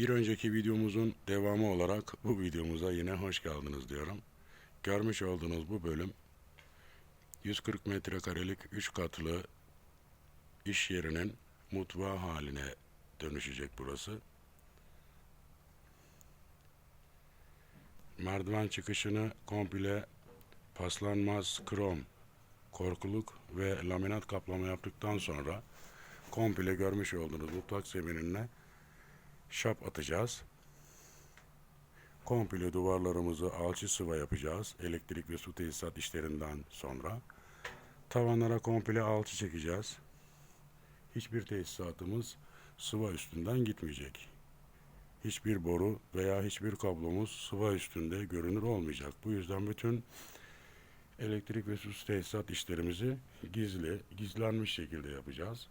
Bir önceki videomuzun devamı olarak bu videomuza yine hoş geldiniz diyorum. Görmüş olduğunuz bu bölüm 140 metrekarelik 3 katlı iş yerinin mutfağı haline dönüşecek burası. Merdiven çıkışını komple paslanmaz krom, korkuluk ve laminat kaplama yaptıktan sonra komple görmüş olduğunuz mutfak zeminine şap atacağız. Komple duvarlarımızı alçı sıva yapacağız. Elektrik ve su tesisat işlerinden sonra. Tavanlara komple alçı çekeceğiz. Hiçbir tesisatımız sıva üstünden gitmeyecek. Hiçbir boru veya hiçbir kablomuz sıva üstünde görünür olmayacak. Bu yüzden bütün elektrik ve su tesisat işlerimizi gizli, gizlenmiş şekilde yapacağız.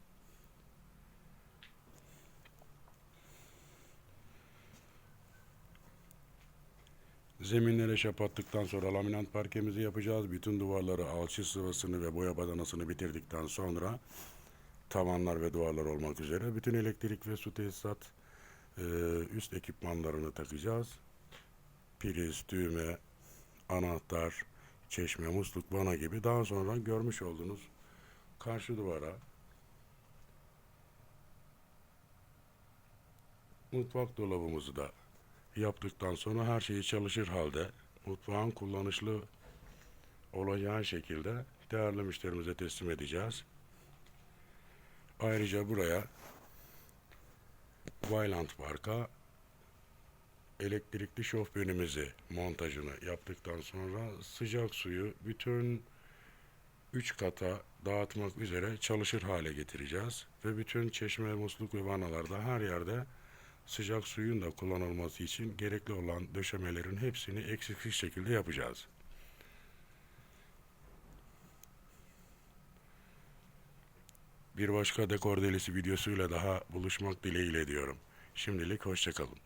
Zeminlere şap attıktan sonra laminat parkemizi yapacağız. Bütün duvarları alçı sıvasını ve boya badanasını bitirdikten sonra tavanlar ve duvarlar olmak üzere bütün elektrik ve su tesisat e, üst ekipmanlarını takacağız. Priz, düğme, anahtar, çeşme, musluk, vana gibi daha sonra görmüş olduğunuz karşı duvara mutfak dolabımızı da yaptıktan sonra her şeyi çalışır halde mutfağın kullanışlı olacağı şekilde değerli müşterimize teslim edeceğiz. Ayrıca buraya Vailand Park'a elektrikli şofbenimizi montajını yaptıktan sonra sıcak suyu bütün 3 kata dağıtmak üzere çalışır hale getireceğiz. Ve bütün çeşme, musluk ve vanalarda her yerde sıcak suyun da kullanılması için gerekli olan döşemelerin hepsini eksiksiz şekilde yapacağız. Bir başka dekor delisi videosuyla daha buluşmak dileğiyle diyorum. Şimdilik hoşçakalın.